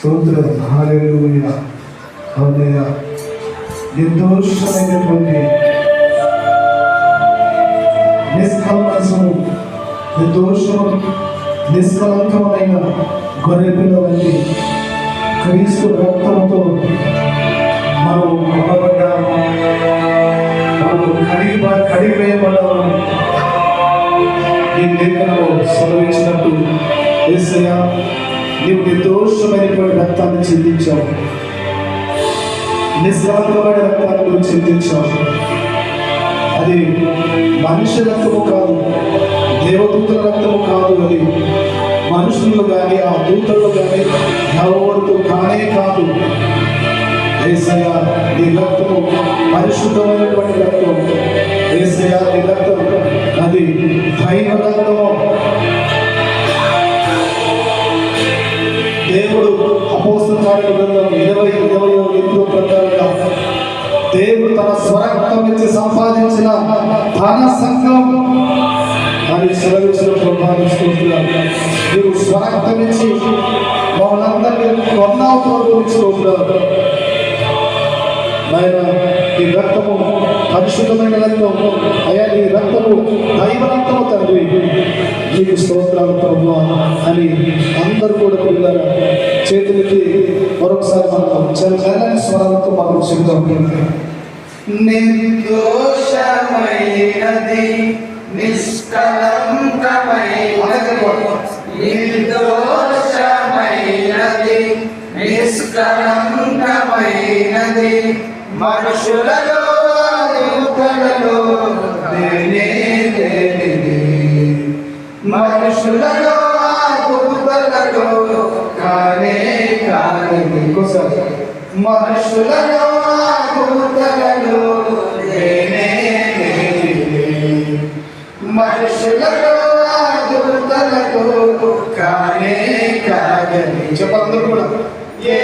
స్తోత్రం. Hallelujah hallelujah నిర్దోషమైనటువంటి నిష్కల్మషము నిర్దోషము నిష్కలంకమైన గొర్రెపిల్ల వంటి క్రీస్తు రక్తంతో మనం కొనబడ్డాము మనం కడిగి కడిగివేయబడ్డాము ఈ లేఖనము సెలవించినట్టు ఏసయ్యా నీవు నిర్దోషమైనటువంటి రక్తాన్ని చిందించావు నిస్సారమైన రక్తాన్ని నువ్వు చిందించావు అది మనిషి రక్తము కాదు దేవదూతల రక్తము కాదు అది మనుషులు కానీ ఆ దూతలు కానీ ఎవరితో కానే కాదు. ఏసయ్య నీ రక్తము పరిశుద్ధమైనటువంటి రక్తం. ఏసయ్య నీ రక్తం అది దైవ రక్తము. అపోస్తుల కార్య గ్రంథం ఇరవై ఇరవై ఎనిమిదో ప్రకారంగా దేవుడు తన స్వరక్తం ఇచ్చి సంపాదించిన ధన సంఘం అని సెలవించిన ప్రభావిస్తున్నాడు మీరు స్వరక్తం ఇచ్చి మమ్మల్ని కొన్నావు గురించుకుంటున్నారు ఆయన ఈ రక్తము పరిశుద్ధమైన రక్తము అయ్యా ఈ రక్తము దైవ రక్తము తండ్రి. నీకు స్తోత్రాలు ప్రభు అని అందరూ కూడా చల్లని స్వరాలతో మనం చెబుతాం నిర్దోషమైనది నిష్కలంకమైనది నిర్దోషమైనది నిష్కలంకమైనది మనుషులలో దేవతలలో లేనిది మనుషులలో దేవతలలో కానే కానిది ఇంకోసారి. మనుషులలో భూతలలో మనుషులలో భూతలలో కానే కాదని చెప్పాలందరూ కూడా. ఏ